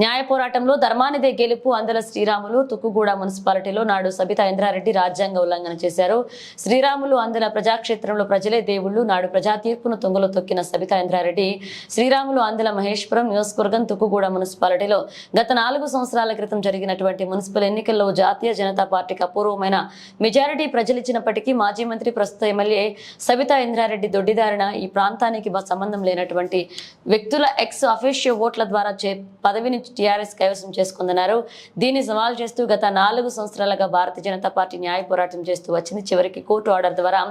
న్యాయ పోరాటంలో ధర్మానిదే గెలుపు అందుల శ్రీరాములు తుక్కుగూడ మున్సిపాలిటీలో నాడు సబితా ఇంద్రారెడ్డి రాజ్యాంగ ఉల్లంఘన చేశారు. శ్రీరాములు అందుల ప్రజాక్షేత్రంలో ప్రజలే దేవుళ్ళు నాడు ప్రజా తీర్పును తుంగలో తొక్కిన సబితా ఇంద్రారెడ్డి శ్రీరాములు అందుల మహేశ్వరం నియోజకవర్గం తుక్కుగూడ మున్సిపాలిటీలో గత నాలుగు సంవత్సరాల క్రితం జరిగినటువంటి మున్సిపల్ ఎన్నికల్లో జాతీయ జనతా పార్టీకి అపూర్వమైన మెజారిటీ ప్రజలిచ్చినప్పటికీ మాజీ మంత్రి ప్రస్తుత ఎమ్మెల్యే సబితా ఇంద్రారెడ్డి దొడ్డిదారిన ఈ ప్రాంతానికి సంబంధం లేనటువంటి వ్యక్తుల ఎక్స్ అఫీషియో ఓట్ల ద్వారా చే పదవిని టీఆర్ఎస్ కైవసం చేసుకుందన్నారు. దీన్ని సవాల్ చేస్తూ గత నాలుగు సంవత్సరాలుగా భారతీయ జనతా పార్టీ న్యాయ పోరాటం చేస్తూ వచ్చింది. చివరికి కోర్టు ఆర్డర్ ద్వారా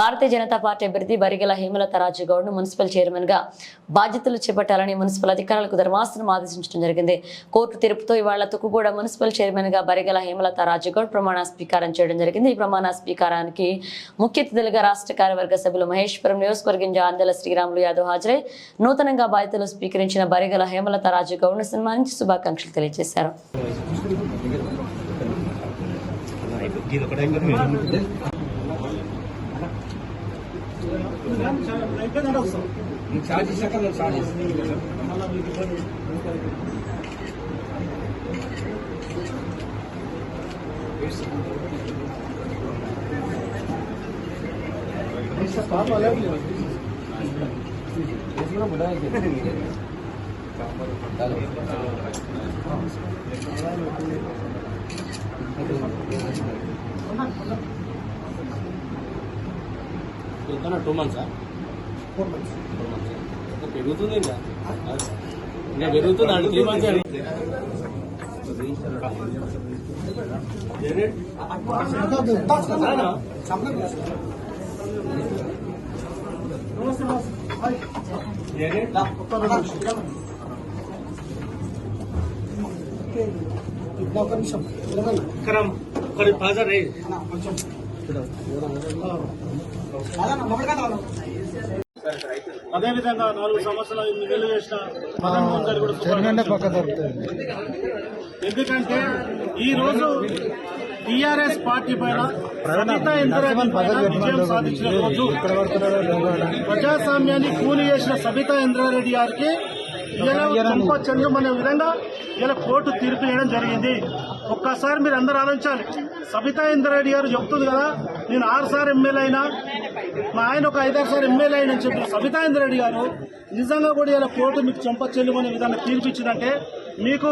భారతీయ జనతా పార్టీ అభ్యర్థి బరిగల హేమలత రాజు గౌడ్ను మున్సిపల్ చైర్మన్గా బాధ్యతలు చేపట్టాలని మున్సిపల్ అధికారులకు ధర్మాసనం ఆదేశించడం జరిగింది. కోర్టు తీర్పుతో ఇవాళ తుక్కుగూడ మున్సిపల్ చైర్మన్గా బరిగల హేమలత రాజుగౌడ్ ప్రమాణ స్వీకారం చేయడం జరిగింది. ఈ ప్రమాణ స్వీకారానికి ముఖ్య అతిథులుగా రాష్ట్ర కార్యవర్గ సభ్యులు మహేశ్వరం నియోజకవర్గం ఆందోళన శ్రీరాములు యాదవ్ హాజరై నూతనంగా బాధ్యతలు స్వీకరించిన బరిగల హేమలత రాజు సన్మానించారు. సన్మానించి శుభాకాంక్షలు తెలియజేశారు. చార్జ్ చేశాక నేను చార్జ్ చేస్తాను ఎంతనా టూ మంత్సా ఫోర్ మంత్స్ టూ మంత్స్ ఇంకా పెరుగుతుంది ఇంకా ఇంకా పెరుగుతుంది అంటే త్రీ మంత్స్ ఒక నిమిషం. ఒకటి కొంచెం. అదేవిధంగా నాలుగు సంవత్సరాలు నెలలు చేసిన మదన్ మోహన్ గారు కూడా. ఎందుకంటే ఈ రోజు టిఆర్ఎస్ పార్టీ పైన సబితా ఇంద్రారెడ్డి విజయం సాధించిన రోజు ప్రజాస్వామ్యాన్ని కూలి చేసిన సబితా ఇంద్రారెడ్డి గారికి ఇలా చంప అనే విధంగా ఇలా కోర్టు తీర్పు చేయడం జరిగింది. ఒక్కసారి మీరు అందరూ ఆలోచించాలి. సబితా ఇంద్రారెడ్డి గారు చెప్తుంది కదా నేను ఆరుసారి ఎమ్మెల్యే అయినా మా ఆయన ఒక ఐదారు సార్ ఎమ్మెల్యే అయిన చెప్పిన సబితా ఇంద్రారెడ్డి గారు నిజంగా కూడా ఇలా కోర్టు మీకు చెంప చెల్లుమనే విధానం తీర్పిచ్చిందంటే మీకు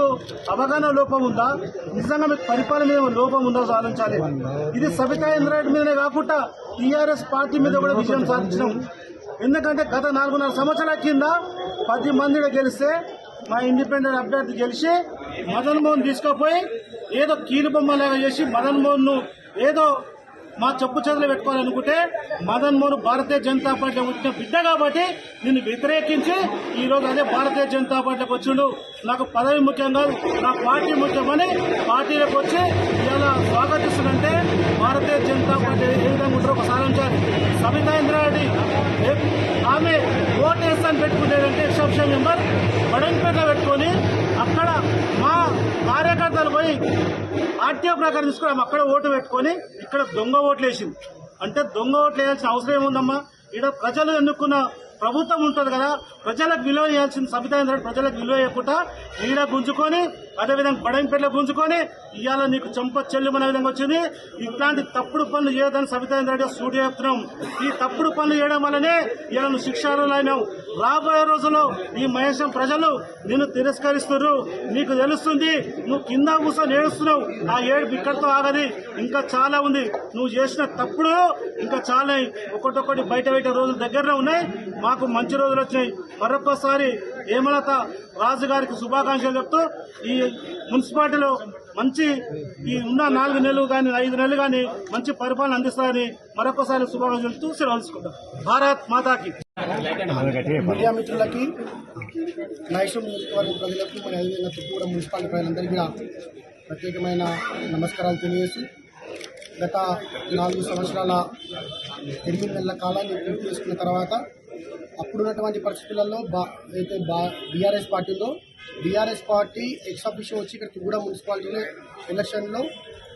అవగాహన లోపం ఉందా? నిజంగా మీకు పరిపాలన మీద లోపం ఉందో ఆలోచించాలి. ఇది సబితా ఇంద్రారెడ్డి మీదనే కాకుండా టీఆర్ఎస్ పార్టీ మీద కూడా విజయం సాధించినాం. ఎందుకంటే గత నాలుగున్నర సంవత్సరాల కింద పది మందిలో గెలిస్తే మా ఇండిపెండెంట్ అభ్యర్థి గెలిచి మదన్ మోహన్ తీసుకుపోయి ఏదో కీలుబొమ్మ బొమ్మలాగా చేసి మదన్ మోహన్ను ఏదో మా చెప్పు చేతులు పెట్టుకోవాలనుకుంటే మదన్ మోహన్ భారతీయ జనతా పార్టీలో వచ్చిన బిడ్డ కాబట్టి నిన్ను వ్యతిరేకించి ఈరోజు అదే భారతీయ జనతా పార్టీలోకి వచ్చిండు. నాకు పదవి ముఖ్యం కాదు నా పార్టీ ముఖ్యమని పార్టీలోకి వచ్చి ఇలా స్వాగతిస్తుందంటే భారతీయ జనతా పార్టీ ఏ విధంగా ఉంటారో ఒకసారి ఉంచాలి ఆమె ఓటు వేస్తాను పెట్టుకునేదంటే ఎక్సెప్షన్ మెంబర్ బడంపేట పెట్టుకొని అక్కడ మా కార్యకర్తలు పోయి ఆర్టీఓ ప్రకారం తీసుకుని ఆమె అక్కడ ఓటు పెట్టుకొని ఇక్కడ దొంగ ఓట్లు వేసింది. అంటే దొంగ ఓట్లు వేయాల్సిన అవసరం ఏముందమ్మా? ఇక్కడ ప్రజలు ఎన్నుకున్న ప్రభుత్వం ఉంటుంది కదా ప్రజలకు విలువ చేయాల్సిన సబితా ప్రజలకు విలువ చేయకుండా ఈడ గుంజుకొని అదేవిధంగా బడంపేటలో గుంజుకొని ఇవాళ నీకు చంప చెల్లుమనే విధంగా వచ్చింది. ఇట్లాంటి తప్పుడు పనులు చేయదని సబితా ఇంద్రారెడ్డి సూటి చెప్తున్నాం. ఈ తప్పుడు పనులు చేయడం వల్లనే ఇలా నువ్వు శిక్షార్హులైనావు రాబోయే రోజుల్లో ఈ మహేశం ప్రజలు నిన్ను తిరస్కరిస్తున్నారు. నీకు తెలుస్తుంది నువ్వు కింద కూర్చొని ఏడుస్తున్నావు ఆ ఏడుపు ఇక్కడితో ఆగది. ఇంకా చాలా ఉంది. నువ్వు చేసిన తప్పుడు ఇంకా చాలా ఒకటొకటి బయట బయట రోజులు దగ్గరలో ఉన్నాయి. మాకు మంచి రోజులు వచ్చినాయి. మరొకసారి హేమలత రాజు గారికి శుభాకాంక్షలు చెప్తూ ఈ మున్సిపాలిటీలో మంచి ఈ ఉన్న నాలుగు నెలలు కానీ ఐదు నెలలు కానీ మంచి పరిపాలన అందిస్తారని మరొకసారి శుభాకాంక్షలు చూసి సెలవు భారత్ మాతాకి. మీడియా మిత్రులకి నాయసం నియోజకవర్గ ప్రజలకు మరి అదేవిధంగా చుట్టూరు మున్సిపాలిటీ ప్రజలందరికీ కూడా ప్రత్యేకమైన నమస్కారాలు తెలియజేసి గత నాలుగు సంవత్సరాల ఎనిమిది నెలల కాలాన్ని పూర్తి చేసుకున్న తర్వాత అప్పుడున్నటువంటి పరిస్థితులలో బా అయితే బా బీఆర్ఎస్ పార్టీలో బీఆర్ఎస్ పార్టీ ఎక్స్ ఆఫీషియో వచ్చి ఇక్కడ తుగూడ మున్సిపాలిటీలో ఎలక్షన్లో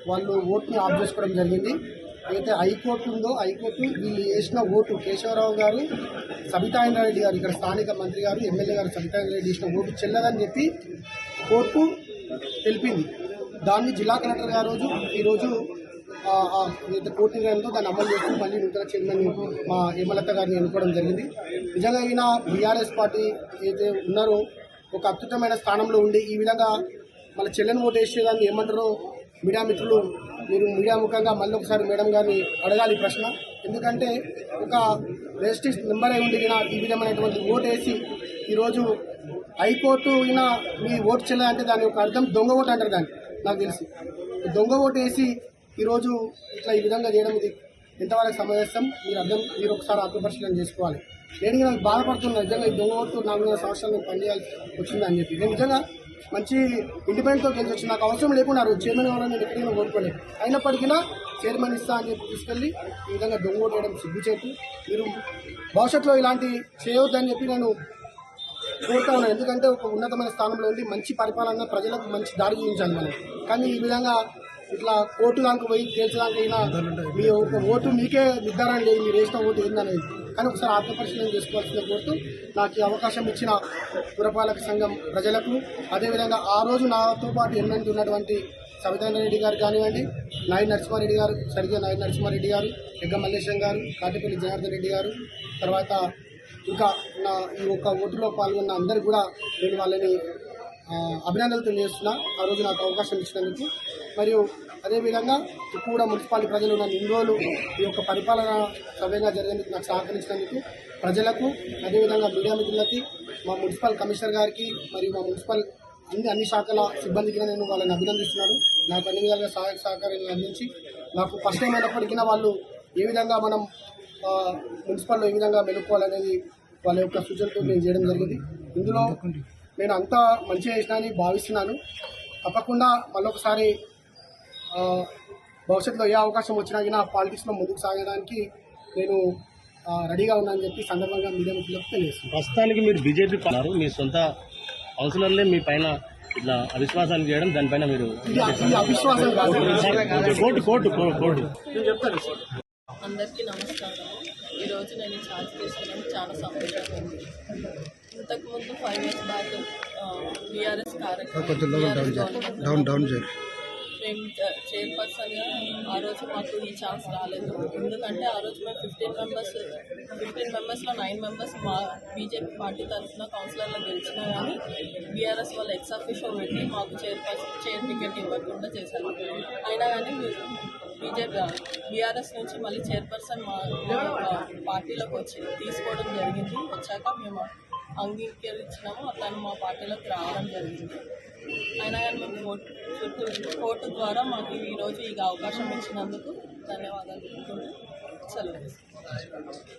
వాళ్ళు ఓట్ని ఆఫ్ చేసుకోవడం జరిగింది. అయితే హైకోర్టు ఉందో హైకోర్టు వీళ్ళు వేసిన ఓటు కేశవరావు గారు సబితాయింద్రారెడ్డి గారు ఇక్కడ స్థానిక మంత్రి గారు ఎమ్మెల్యే గారు సబితాయన రెడ్డి వేసిన ఓటు చెల్లదని చెప్పి కోర్టు తెలిపింది. దాన్ని జిల్లా కలెక్టర్ గారు రోజు ఈరోజు కోర్టు నిర్ణయంతో దాన్ని అమలు చేస్తూ మళ్ళీ నూతన చైర్మన్ మా హేమలత గారిని ఎన్నుకోవడం జరిగింది. నిజంగా ఈయన బీఆర్ఎస్ పార్టీ ఏదైతే ఉన్నారో ఒక అద్భుతమైన స్థానంలో ఉండి ఈ విధంగా మన చెల్లెని ఓటు వేసేదాన్ని ఏమంటారో మీడియా మిత్రులు మీరు మీడియా ముఖంగా మళ్ళీ ఒకసారి మేడం గారిని అడగాలి ప్రశ్న. ఎందుకంటే ఒక రిజిస్ట్రేస్ నెంబర్ అయి ఉండి ఈయన ఈ విధమైనటువంటి ఓటు వేసి ఈరోజు హైకోర్టు అయినా మీ ఓటు చెల్లదంటే దాని ఒక అర్థం దొంగ ఓటు అంటారు దాన్ని నాకు తెలిసి. దొంగ ఓటు వేసి ఈరోజు ఇట్లా ఈ విధంగా చేయడం ఇది ఎంతవరకు సమావేశం మీరు అర్థం మీరు ఒకసారి ఆత్మపరిశీలన చేసుకోవాలి. నేను నాకు బాధపడుతున్నా నిజంగా ఈ దొంగ ఓటు నాలుగున్నర సంవత్సరాలు పనిచేయాల్సి వచ్చిందని చెప్పి. నేను నిజంగా మంచి ఇండిపెండెంట్తో గెలిచి వచ్చి నాకు అవసరం లేకుండా చైర్మన్ కావాలని నేను ఎక్కడికైనా కోరుకోలేదు అయినప్పటికీ చైర్మన్ ఇస్తా అని చెప్పి తీసుకెళ్ళి ఈ విధంగా దొంగ ఓటు వేయడం సిగ్గుచేటు మీరు భవిష్యత్తులో ఇలాంటి చేయవద్దని చెప్పి నేను కోరుతా ఉన్నాను ఎందుకంటే ఒక ఉన్నతమైన స్థానంలో ఉండి మంచి పరిపాలన ప్రజలకు మంచి దారి చూపించాలి మనం. కానీ ఈ విధంగా ఇట్లా కోర్టు దానికి పోయి తేల్చడానికి అయినా మీ ఒక ఓటు మీకే నిర్ధారణ లేదు. మీరు వేసిన ఓటు ఏందనేది. కానీ ఒకసారి ఆత్మపరిశీలన చేసుకోవాల్సిన కోరుతూ నాకు ఈ అవకాశం ఇచ్చిన పురపాలక సంఘం ప్రజలకు. అదేవిధంగా ఆ రోజు నాతో పాటు ఎన్నంటి ఉన్నటువంటి సవితాంద్ర రెడ్డి గారు కానివ్వండి నాయుడు నరసింహారెడ్డి గారు సరిగ్గా నాయుడు నరసింహారెడ్డి గారు ఎగ్గ మల్లేశం గారు కాటిపల్లి జనార్దన్ రెడ్డి గారు తర్వాత ఇంకా నా ఈ ఒక్క ఓటులో పాల్గొన్న అందరు కూడా నేను వాళ్ళని అభినందనలు తెలియజేస్తున్నా. ఆ రోజు నాకు అవకాశం ఇచ్చినందుకు. మరియు అదేవిధంగా కూడా మున్సిపాలిటీ ప్రజలు నన్ను ఇన్ని రోజులు ఈ యొక్క పరిపాలన సవ్యంగా జరిగేందుకు నాకు సహకరించినందుకు ప్రజలకు అదేవిధంగా మీడియా మిత్రులకి మా మున్సిపల్ కమిషనర్ గారికి మరియు మా మున్సిపల్ అన్ని అన్ని శాఖల సిబ్బందికి నేను వాళ్ళని అభినందిస్తున్నాను. నాకు అన్ని విధాలుగా సహాయ సహకారాలు అందించి నాకు ఫస్ట్ టైం అయినప్పటికీ వాళ్ళు ఏ విధంగా మనం మున్సిపల్లో ఏ విధంగా మెలుక్కోవాలనేది వాళ్ళ యొక్క సూచనతో నేను చేయడం జరిగింది. ఇందులో నేను అంతా మంచిగా చేసినా అని భావిస్తున్నాను. తప్పకుండా మళ్ళొకసారి భవిష్యత్తులో ఏ అవకాశం వచ్చినా కానీ పాలిటిక్స్లో ముందుకు సాగడానికి నేను ఆ, రెడీగా ఉన్నానని చెప్పి సందర్భంగా మీడియా మిత్రులకు తెలియజేస్తున్నాను ప్రస్తుతానికి మీరు బీజేపీ ఉన్నారు మీ సొంత కౌన్సిలర్లే మీ పైన ఇట్లా అవిశ్వాసాలు చేయడం దానిపైన మీరు అవిశ్వాసం కాదు. కోర్టు కోర్టు కోర్టు నేను చెప్తాను సార్. అందరికీ నమస్కారం. ఈరోజు నేను ఛార్జ్ తీసుకోవడం చాలా సంతోషంగా ఉంది. ఇంతకుముందు ఫైవ్ ఇయర్స్ బ్యాక్ బీఆర్ఎస్ కార్యక్రమం మేము చైర్పర్సన్గా ఆ రోజు మాకు ఈ ఛాన్స్ రాలేదు. ఎందుకంటే ఆ రోజు మేము ఫిఫ్టీన్ మెంబర్స్ ఫిఫ్టీన్ మెంబర్స్లో నైన్ మెంబర్స్ మా బీజేపీ పార్టీ తరఫున కౌన్సిలర్లో గెలిచినా కానీ బీఆర్ఎస్ వాళ్ళు ఎక్స్ అఫీషియల్ పెట్టి మాకు చైర్పర్సన్ చైర్ టికెట్ ఇవ్వకుండా చేశారు. అయినా కానీ బీజేపీ బీఆర్ఎస్ నుంచి మళ్ళీ చైర్పర్సన్ మా మా పార్టీలోకి వచ్చి తీసుకోవడం జరిగింది. వచ్చాక మేము అంగీకరించినాము. అతను మా పార్టీలోకి రావడం జరిగింది. అయినా కానీ మేము కోర్టు చుట్టూ కోర్టు ద్వారా మాకు ఈరోజు ఈ అవకాశం ఇచ్చినందుకు ధన్యవాదాలు సెలవు.